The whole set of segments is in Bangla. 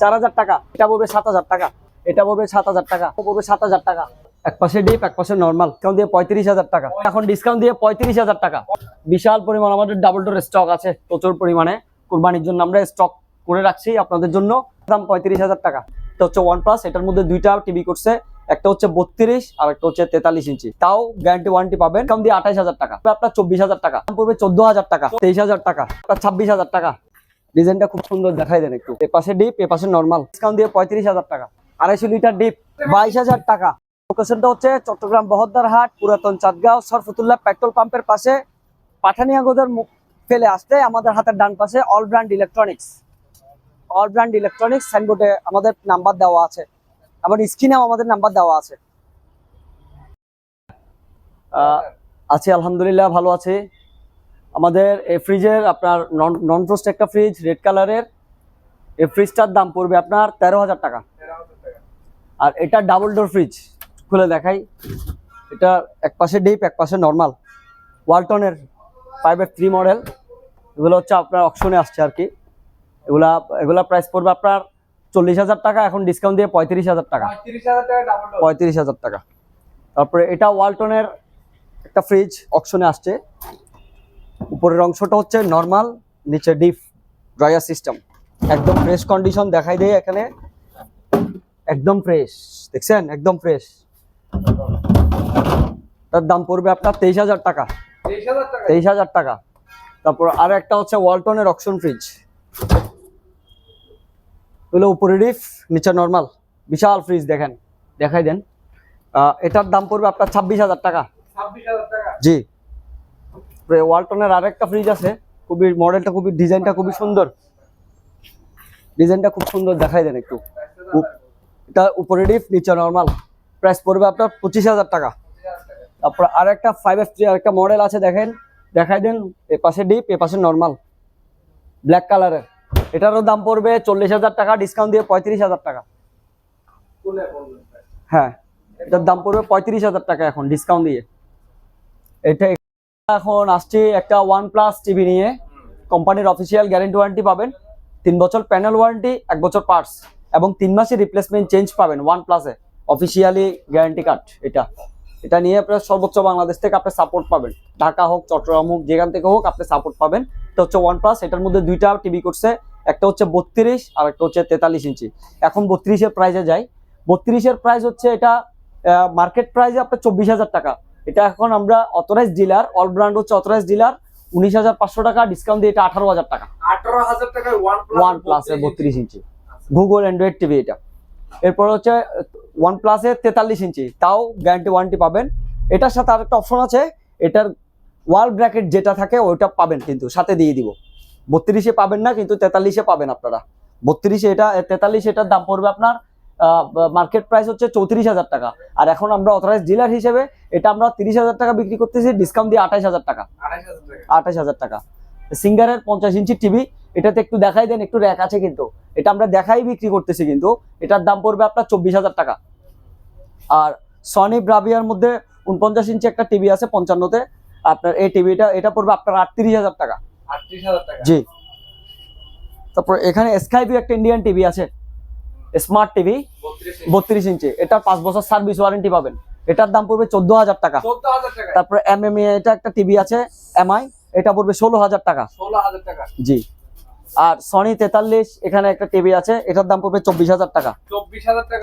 চার হাজার টাকা এটা পড়বে সাত হাজার টাকা এটা পড়বে সাত হাজার টাকা পড়বে সাত হাজার টাকা এক পাশে ডিপ এক পাশে নর্মাল ডিসকাউন্ট দিয়ে পঁয়ত্রিশ হাজার টাকা এখন ডিসকাউন্ট দিয়ে পঁয়ত্রিশ হাজার টাকা বিশাল পরিমাণ আমাদের ডাবল ডোর স্টক আছে প্রচুর পরিমাণে কুরবানির জন্য আমরা স্টক করে রাখছি আপনাদের জন্য দাম পঁয়ত্রিশ হাজার টাকা এটা হচ্ছে ওয়ান প্লাস এটার মধ্যে দুইটা টিভি করছে একটা হচ্ছে বত্রিশ আর একটা হচ্ছে তেতাল্লিশ ইঞ্চি তাও গ্যারান্টি ওয়ারেন্টি পাবেন কম দিয়ে আঠাশ হাজার টাকা আপনার চব্বিশ হাজার টাকা পড়বে চোদ্দ হাজার টাকা তেইশ হাজার টাকা আপনার ছাব্বিশ হাজার টাকা ডিজাইনটা খুব সুন্দর দেখাই দেন একটু। এ পাশে ডিপ, এ পাশে নর্মাল। ডিসকাউন্ট দিয়ে পঁয়ত্রিশ হাজার টাকা। আড়াইশো লিটার ডিপ, বাইশ হাজার টাকা। লোকেশনটা হচ্ছে চট্টগ্রাম বহদ্দার হাট, পুরাতন চাঁদগাঁও, সরফতুল্লাহ পেট্রোল পাম্পের পাশে পাঠানিয়াগোদার মুখ ফেলে আসতে আমাদের হাতের ডান পাশে all brand electronics all brand electronics সাইনবোর্ডে আমাদের নাম্বার দেওয়া আছে। আবার স্ক্রিনেও আমাদের নাম্বার দেওয়া আছে। আছি, আলহামদুলিল্লাহ, ভালো আছি। আমাদের এই ফ্রিজের আপনার নন নন ফ্রোস্ট একটা ফ্রিজ রেড কালারের এই ফ্রিজটার দাম পড়বে আপনার তেরো হাজার টাকা। আর এটা ডাবল ডোর ফ্রিজ খুলে দেখাই। এটা এক পাশে ডিপ এক পাশে নর্মাল ওয়ালটনের ফাইভ এফ থ্রি মডেল এগুলো হচ্ছে আপনার অপশনে আসছে আর কি। এগুলা এগুলা প্রাইস পড়বে আপনার চল্লিশ হাজার টাকা, এখন ডিসকাউন্ট দিয়ে পঁয়ত্রিশ হাজার টাকা। পঁয়ত্রিশ হাজার টাকা। তারপরে এটা ওয়ালটনের একটা ফ্রিজ অপশনে আসছে। উপরের অংশটা হচ্ছে নর্মাল নিচে ডিপ ড্রায়ার সিস্টেম একদম ফ্রেশ কন্ডিশন দেখাই দেয় এখানে। একদম ফ্রেশ দেখছেন? একদম ফ্রেশ তার দাম পড়বে আপনার তেইশ হাজার টাকা। তেইশ হাজার টাকা। তারপর আর একটা হচ্ছে ওয়ালটনের অকশন ফ্রিজ এগুলো উপরে ডিপ নিচে নর্মাল বিশাল ফ্রিজ দেখেন। দেখাই দেন। এটার দাম পড়বে আপনার ছাব্বিশ হাজার টাকা। জি। ওয়ালটনের আর একটা ফ্রিজ আছে। খুবই মডেলটা খুবই ডিজাইনটা খুবই সুন্দর। ডিজাইনটা খুব সুন্দর, দেখাই দেন একটু। এটা উপরে ডিপ নিচে নর্মাল প্রাইস পড়বে আপনার পঁচিশ হাজার টাকা। তারপর আর একটা ফাইভ এফ আর একটা মডেল আছে, দেখেন। দেখাই দেন, এ পাশে ডিপ এ পাশে নর্মাল ব্ল্যাক কালারের এটারও দাম পড়বে চল্লিশ হাজার টাকা ডিসকাউন্ট দিয়ে পঁয়ত্রিশ হাজার টাকা। হ্যাঁ এটার দাম পড়বে পঁয়ত্রিশ হাজার টাকা এখন ডিসকাউন্ট দিয়ে। এটা এখন আসছে একটা ওয়ান প্লাস টিভি নিয়ে। কোম্পানির অফিসিয়াল গ্যারেন্টি ওয়ারেন্টি পাবেন। তিন বছর প্যানেল ওয়ারেন্টি এক বছর পার্টস এবং তিন মাসের রিপ্লেসমেন্ট চেঞ্জ পাবেন ওয়ান প্লাসে অফিসিয়ালি গ্যারেন্টি কার্ড এটা। এটা নিয়ে আপনার সর্বোচ্চ বাংলাদেশ থেকে আপনি সাপোর্ট পাবেন। ঢাকা হোক, চট্টগ্রাম হোক, যেখান থেকে হোক আপনি সাপোর্ট পাবেন। এটা হচ্ছে ওয়ান প্লাস এটার মধ্যে দুইটা টিভি করছে। একটা হচ্ছে বত্রিশ আর একটা হচ্ছে তেতাল্লিশ ইঞ্চি। এখন বত্রিশের প্রাইসে যাই বত্রিশের প্রাইস হচ্ছে এটা মার্কেট প্রাইসে আপনার চব্বিশ হাজার টাকা। এটা এখন আমরা অথরাইজ ডিলার অল ব্র্যান্ড হচ্ছে অথরাইজ ডিলার উনিশ হাজার পাঁচশো টাকা ডিসকাউন্ট দিয়ে এটা আঠারো হাজার টাকা। আঠারো হাজার টাকায় ওয়ান প্লাসের বত্রিশ ইঞ্চি। গুগল অ্যান্ড্রয়েড টিভি এটা। এরপর হচ্ছে ওয়ান প্লাসের তেতাল্লিশ ইঞ্চি। তাও গ্যারান্টি ওয়ারেন্টি পাবেন। এটার সাথে আরেকটা অপশন আছে এটার ওয়াল ব্র্যাকেট যেটা থাকে ওইটা পাবেন কিন্তু সাথে দিয়ে দিব। বত্রিশে পাবেন না কিন্তু তেতাল্লিশে পাবেন আপনারা। বত্রিশে এটা তেতাল্লিশ এটার দাম পড়বে আপনার মার্কেট প্রাইস হচ্ছে চৌত্রিশ হাজার টাকা। আর এখন আমরা অথরাইজ ডিলার হিসেবে এটা আমরা তিরিশ হাজার টাকা বিক্রি করতেছি ডিসকাউন্ট দিয়ে আঠাশ হাজার টাকা। আঠাশ হাজার টাকা। সিঙ্গারের পঞ্চাশ ইঞ্চি টিভি এটাতে একটু দেখাই দেন একটু র্যাক আছে কিন্তু। এটা আমরা দেখাই বিক্রি করতেছি কিন্তু এটার দাম পড়বে আপনার চব্বিশ হাজার টাকা। আর সনি ব্রাভিয়ার মধ্যে উনপঞ্চাশ ইঞ্চি একটা টিভি আছে পঞ্চান্নতে। আপনার এই টিভিটা এটা পড়বে আপনার আটত্রিশ হাজার টাকা। জি। তারপর এখানে স্কাইপি একটা ইন্ডিয়ান টিভি আছে। স্মার্ট টিভি বত্রিশ ইঞ্চি। এটার পাঁচ বছর সার্ভিস ওয়ারেন্টি পাবেন। এটার দাম পড়বে চোদ্দ হাজার টাকা। তারপরে এম এম এটা একটা টিভি আছে এমআই এটা পড়বে ষোলো হাজার টাকা। জি। আর সনি তেতাল্লিশ এখানে একটা টিভি আছে এটার দাম পড়বে চব্বিশ হাজার টাকা।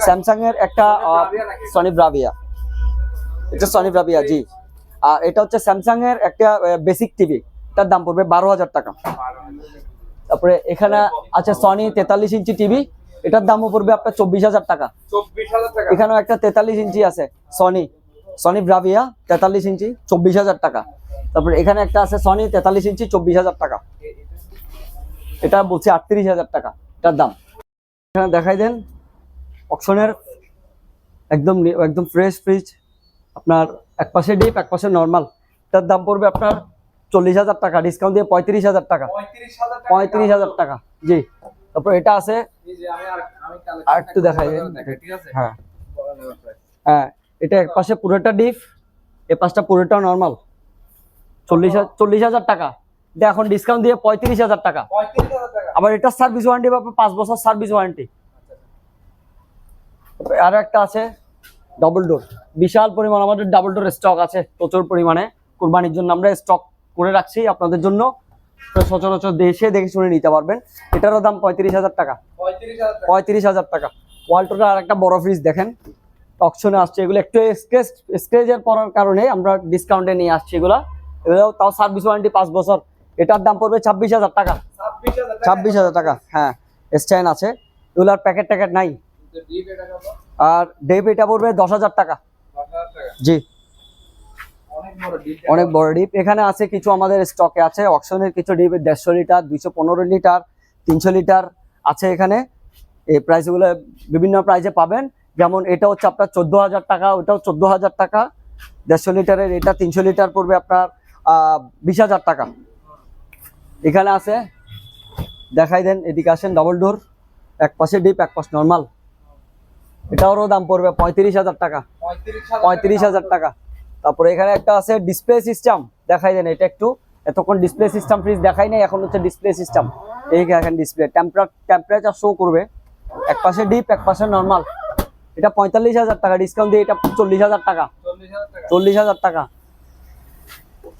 স্যামসাং এর একটা? সনি ব্রাভিয়া এটা সনি ব্রাভিয়া জি। আর এটা হচ্ছে স্যামসাং এর একটা বেসিক টিভি। এটার দাম পড়বে বারো হাজার টাকা। তারপরে এখানে আছে সনি তেতাল্লিশ ইঞ্চি টিভি। এটার দামও পড়বে আপনার চব্বিশ হাজার টাকা। এখানেও একটা তেতাল্লিশ ইঞ্চি আছে সনি সনি ব্রাভিয়া তেতাল্লিশ ইঞ্চি চব্বিশ হাজার টাকা। তারপরে এখানে একটা আছে সনি তেতাল্লিশ ইঞ্চি চব্বিশ হাজার টাকা। এটা বলছি আটত্রিশ হাজার টাকা এটার দাম। এখানে দেখাই দেন অপশনের একদম একদম ফ্রেশ ফ্রিজ আপনার এক পাশে ডিপ এক পাশে নর্মাল এটার দাম পড়বে আপনার চল্লিশ হাজার টাকা ডিসকাউন্ট দিয়ে পঁয়ত্রিশ হাজার টাকা। পঁয়ত্রিশ হাজার টাকা জি। তারপর এটা আছে আর একটু দেখাই। হ্যাঁ। হ্যাঁ এটা এক পাশে পুরোটা ডিপ এ পাশটা পুরোটা নর্মাল চল্লিশ চল্লিশ হাজার টাকা। এটা এখন ডিসকাউন্ট দিয়ে পঁয়ত্রিশ হাজার টাকা। আবার এটা সার্ভিস ওয়ারেন্টি পাবে পাঁচ বছর সার্ভিস ওয়ারেন্টি আরও একটা আছে ডবল ডোর বিশাল পরিমাণ আমাদের ডাবল ডোর স্টক আছে প্রচুর পরিমাণে। কোরবানির জন্য আমরা স্টক করে রাখছি আপনাদের জন্য। সচরাচর দেশে দেখে শুনে নিতে পারবেন। এটারও দাম পঁয়ত্রিশ হাজার টাকা। পঁয়ত্রিশ হাজার টাকা। ওয়ালটোটার আর একটা বড় ফ্রিজ দেখেন। অকশনে আসছে এগুলো। একটু স্ক্রেচ স্ক্রেচের পড়ার কারণে আমরা ডিসকাউন্টে নিয়ে আসছি এগুলো। এগুলো তাও সার্ভিস ওয়ারেন্টি পাঁচ বছর। এটার দাম পড়বে ছাব্বিশ হাজার টাকা। ছাব্বিশ হাজার টাকা হ্যাঁ। স্ট্যান্ড আছে। এগুলোর প্যাকেট ট্যাকেট নাই। আর ডেপ এটা পড়বে দশ হাজার টাকা। জি। অনেক বড় ডিপ এখানে আছে কিছু আমাদের স্টকে আছে। অকশনের কিছু ডিপ দেড়শো লিটার দুইশো পনেরো লিটার তিনশো লিটার আছে এখানে। এই প্রাইসগুলো বিভিন্ন প্রাইসে পাবেন। যেমন এটা হচ্ছে আপনার চোদ্দ হাজার টাকা ওটাও চোদ্দ হাজার টাকা। দেড়শো লিটারের এটা তিনশো লিটার পড়বে আপনার বিশ হাজার টাকা। এখানে আছে দেখাই দেন এদিকে আসেন ডবল ডোর এক পাশে ডিপ এক পাশ নর্মাল এটারও দাম পড়বে পঁয়ত্রিশ হাজার টাকা। পঁয়ত্রিশ হাজার টাকা। তারপরে এখানে একটা আছে ডিসপ্লে সিস্টেম দেখাই দেন এটা একটু। এতক্ষণ ডিসপ্লে সিস্টেম ফ্রিজ দেখাই নাই এখন হচ্ছে ডিসপ্লে সিস্টেম এই এখন ডিসপ্লে টেম্পারেচার শো করবে। এক পাশে ডিপ এক পাশে নর্মাল এটা পঁয়তাল্লিশ হাজার টাকা ডিসকাউন্ট দিয়ে এটা চল্লিশ হাজার টাকা। চল্লিশ হাজার টাকা।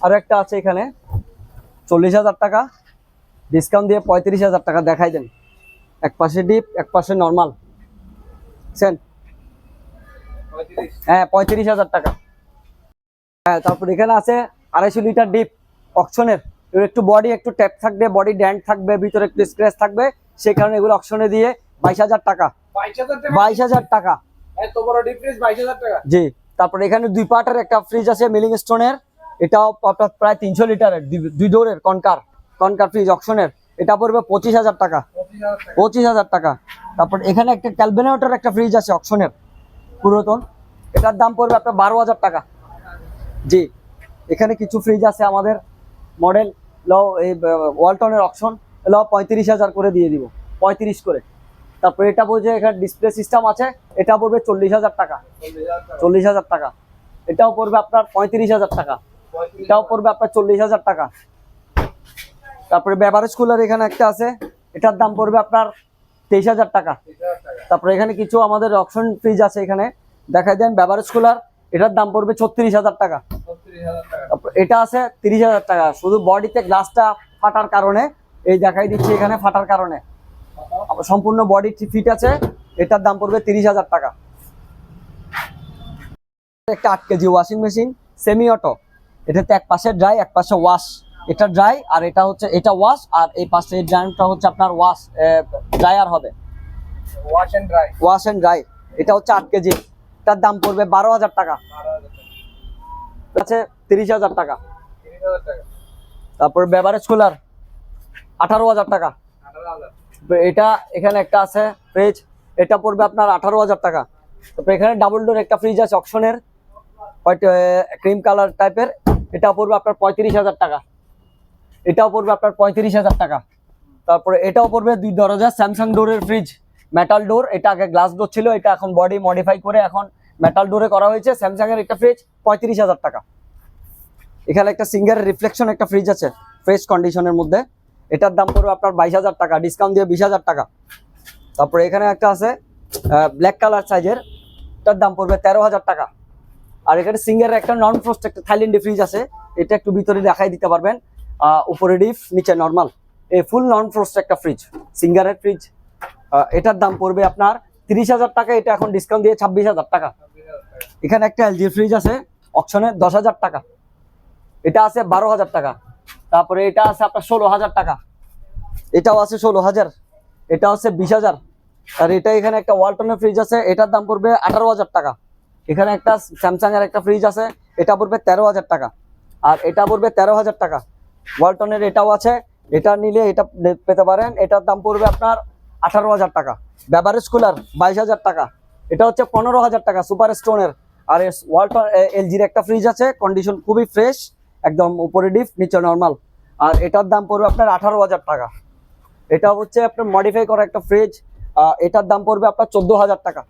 আর একটা আছে এখানে চল্লিশ হাজার টাকা। ডিসকাউন্ট দিয়ে পঁয়ত্রিশ হাজার টাকা দেখাই দেন। এক পাশে ডিপ এক পাশে নর্মাল সেন হ্যাঁ পঁয়ত্রিশ হাজার টাকা। হ্যাঁ তারপর এখানে আছে আড়াইশো লিটার ডিপ অকশনের। একটু বডি একটু ট্যাপ থাকবে বডি ড্যান্ড থাকবে ভিতরে একটু স্ক্র্যাচ থাকবে সেই কারণে এগুলো অকশনে দিয়ে বাইশ হাজার টাকা। বাইশ হাজার টাকা? বাইশ এত বড় ডিপ ফ্রিজ বাইশ হাজার টাকা? জি তারপর এখানে দুই পার্টের একটা ফ্রিজ আছে মিলিং স্টোনের এটাও আপনার প্রায় তিনশো লিটারের দুই- ডোরের কনকার কনকার ফ্রিজ অকশনের। এটা পড়বে পঁচিশ হাজার টাকা। পঁচিশ হাজার টাকা। পঁচিশ হাজার টাকা। তারপর এখানে একটা ক্যালবেনেটর একটা ফ্রিজ আছে অকশনের পুরাতন। এটার দাম পড়বে আপনার বারো হাজার টাকা। জি। এখানে কিছু ফ্রিজ আছে আমাদের মডেল ল এই ওয়ালটনের অপশন ল পঁয়ত্রিশ হাজার করে দিয়ে দিব। পঁয়ত্রিশ করে। তারপরে এটা বলছে, এখানে ডিসপ্লে সিস্টেম আছে। এটা পড়বে চল্লিশ হাজার টাকা। চল্লিশ হাজার টাকা। এটাও পড়বে আপনার পঁয়ত্রিশ হাজার টাকা। এটাও পড়বে আপনার চল্লিশ হাজার টাকা। তারপরে বেভারেজ কুলার এখানে একটা আছে। এটার দাম পড়বে আপনার তেইশ হাজার টাকা। তারপরে এখানে কিছু আমাদের অপশন ফ্রিজ আছে এখানে। দেখাই দেন বেভারেজ কুলার এটার দাম পড়বে ছত্রিশ হাজার টাকা। এটা আছে তিরিশ হাজার টাকা। শুধু বডিতে গ্লাসটা ফাটার কারণে এই দেখাই দিচ্ছি এখানে ফাটার কারণে। সম্পূর্ণ বডি ফিট আছে এটার দাম পড়বে তিরিশ হাজার টাকা। একটা আট KG washing machine semi auto এটাতে এক পাশে ড্রাই এক পাশে ওয়াশ এটা ড্রাই আর এটা হচ্ছে এটা ওয়াশ আর এই পাশে এই ড্রাইটা হচ্ছে আপনার ওয়াশ ড্রায়ার হবে। Wash and dry wash and dry এটা হচ্ছে আট কেজি। এটার দাম পড়বে বারো হাজার টাকা। আছে তিরিশ হাজার টাকা। তারপর বেভারেজ কুলার আঠারো হাজার টাকা। এটা এখানে একটা আছে ফ্রিজ এটা পড়বে আপনার আঠারো হাজার টাকা। এখানে ডাবল ডোর একটা ফ্রিজ আছে অপশনের ক্রিম কালার টাইপের এটা পড়বে আপনার পঁয়ত্রিশ হাজার টাকা। এটাও পড়বে আপনার পঁয়ত্রিশ হাজার টাকা। তারপরে এটাও পড়বে দুই দরজা স্যামসাং ডোরের ফ্রিজ মেটাল ডোর এটা আগে গ্লাস ডোর ছিল, এটা এখন বডি মডিফাই করে এখন মেটাল ডোরে করা হয়েছে। স্যামসাং এর একটা ফ্রিজ পঁয়ত্রিশ হাজার টাকা। এখানে একটা সিঙ্গার রিফ্লেকশন একটা ফ্রিজ আছে ফ্রেশ কন্ডিশনের মধ্যে। এটার দাম পড়বে আপনার বাইশ হাজার টাকা ডিসকাউন্ট দিয়ে বিশ হাজার টাকা। তারপরে এখানে একটা আছে ব্ল্যাক কালার সাইজের এটার দাম পড়বে তেরো হাজার টাকা। আর এখানে সিঙ্গারের একটা নন ফ্রোস্ট একটা থাইল্যান্ডি ফ্রিজ আছে, এটা একটু ভিতরে দেখাই দিতে পারবেন। উপরে ডিপ নিচে নর্মাল এই ফুল নন ফ্রোস্ট একটা ফ্রিজ সিঙ্গারের ফ্রিজ এটার দাম পড়বে আপনার তিরিশ হাজার টাকা, এটা এখন ডিসকাউন্ট দিয়ে ছাব্বিশ হাজার টাকা। এখানে একটা এলজি ফ্রিজ আছে অপশনে দশ হাজার টাকা। এটা আছে বারো হাজার টাকা। তারপরে এটা আছে আপনার ষোলো হাজার টাকা। এটাও আছে ষোলো হাজার এটা হচ্ছে বিশ হাজার। আর এটা এখানে একটা ওয়ালটনের ফ্রিজ আছে, এটার দাম পড়বে আঠারো হাজার টাকা। এখানে একটা স্যামসাং এর একটা ফ্রিজ আছে, এটা পড়বে তেরো হাজার টাকা। আর এটা পড়বে তেরো হাজার টাকা। ওয়ালটনের এটাও আছে, এটা নিলে এটা পেতে পারেন। এটার দাম পড়বে আপনার আঠারো হাজার টাকা। ব্যাভারেজ কুলার বাইশ হাজার টাকা। এটা হচ্ছে পনেরো হাজার টাকা, সুপার স্টোনের। আর এস ওয়ালটন এলজির একটা ফ্রিজ আছে কন্ডিশন খুবই ফ্রেশ একদম উপরে ডিপ নিচে নর্মাল আর এটার দাম পড়বে আপনার আঠারো হাজার টাকা। এটা হচ্ছে আপনার মডিফাই করা একটা ফ্রিজ এটার দাম পড়বে আপনার চোদ্দ হাজার টাকা।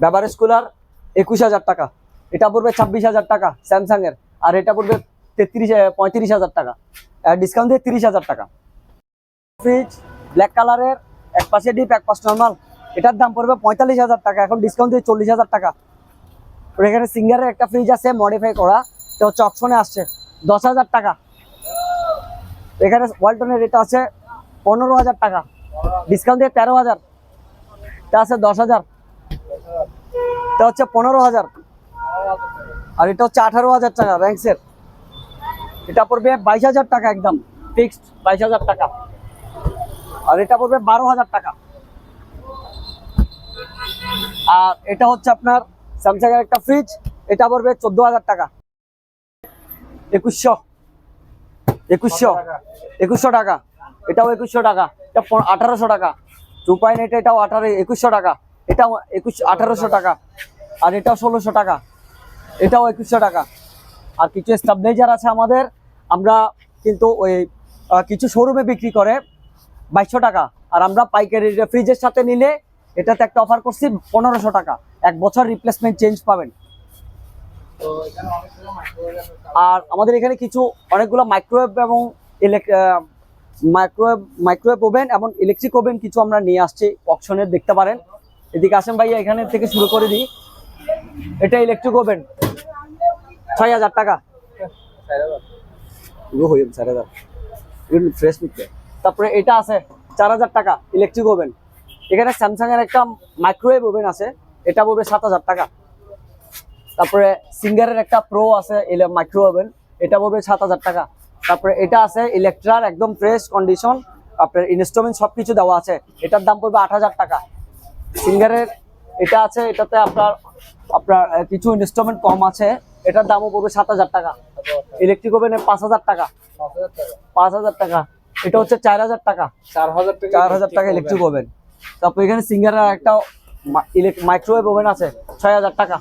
ব্যাভারেজ কুলার একুশ হাজার টাকা। এটা পড়বে ছাব্বিশ হাজার টাকা স্যামসাং এর আর এটা পড়বে তেত্রিশ পঁয়ত্রিশ হাজার টাকা। ডিসকাউন্ট দিয়ে তিরিশ হাজার টাকা। ফ্রিজ ব্ল্যাক কালারের এক পাশে ডিপ এক পাশ নর্মাল এটার দাম পড়বে পঁয়তাল্লিশ হাজার টাকা, এখন ডিসকাউন্ট দিয়ে চল্লিশ হাজার টাকা। এখানে সিঙ্গারের একটা ফ্রিজ আছে মডিফাই করা। তো অপশনে আসছে, দশ হাজার টাকা। এখানে ওয়ালটনের এটা আছে পনেরো হাজার টাকা। ডিসকাউন্ট দিয়ে তেরো হাজার। এটা আছে দশ হাজার। এটা হচ্ছে পনেরো হাজার। আর এটা হচ্ছে আঠারো হাজার টাকা র্যাঙ্কসের এটা পড়বে বাইশ হাজার টাকা একদম ফিক্সড বাইশ হাজার টাকা। আর এটা পড়বে বারো হাজার টাকা। আর এটা হচ্ছে আপনার স্যামসাং এর একটা ফ্রিজ এটা পড়বে চোদ্দ হাজার টাকা। একুশশো। একুশশো। একুশশো টাকা। এটাও একুশশো টাকা। এটা আঠারোশো টাকা। টু পয়েন্ট এটাও আঠারো একুশশো টাকা। এটাও একুশ আঠারোশো টাকা। আর এটাও ষোলোশো টাকা। এটাও একুশশো টাকা। আর কিছু স্টাবলাইজার আছে আমাদের। আমরা কিন্তু ওই কিছু শোরুমে বিক্রি করে। বাইশশো টাকা। আর আমরা পাইকারি ফ্রিজের সাথে নিলে এটাতে একটা অফার করছি পনেরোশো টাকা। এক বছর রিপ্লেসমেন্ট চেঞ্জ পাবেন। আর আমাদের এখানে কিছু অনেকগুলো মাইক্রোওয়েভ এবং মাইক্রোওয়েভ মাইক্রোওয়েভ ওভেন এবং ইলেকট্রিক ওভেন কিছু আমরা নিয়ে আসছি। অপশনের দেখতে পারেন। এদিকে আসেন ভাইয়া, এখানে থেকে শুরু করে দিই। এটা ইলেকট্রিক ওভেন ছয় হাজার টাকা। হয়ে চার হাজার। ফ্রেশ নিচ্ছে তারপরে এটা আছে চার হাজার টাকা ইলেকট্রিক ওভেন এখানে স্যামসাং এর একটা মাইক্রোওয়েভ ওভেন আছে, এটা পড়বে সাত হাজার টাকা। তারপরে সিঙ্গারের একটা প্রো আছে মাইক্রো ওভেন এটা পড়বে সাত হাজার টাকা। তারপরে এটা আছে ইলেকট্রার একদম ফ্রেশ কন্ডিশন আপনার ইনস্টলমেন্ট সব কিছু দেওয়া আছে, এটার দাম পড়বে আট হাজার টাকা। সিঙ্গারের এটা আছে, এটাতে আপনার আপনার কিছু ইনস্টলমেন্ট কম আছে, এটার দামও পড়বে সাত হাজার টাকা। ইলেকট্রিক ওভেনের পাঁচ পাঁচ হাজার টাকা। পাঁচ হাজার টাকা। এটা হচ্ছে চার হাজার টাকা। চার হাজার টাকা চার হাজার টাকা ইলেকট্রিক ওভেন তারপর এখানে সিঙ্গারের একটা মাইক্রোওয়েভ ওভেন আছে ছয় হাজার টাকা।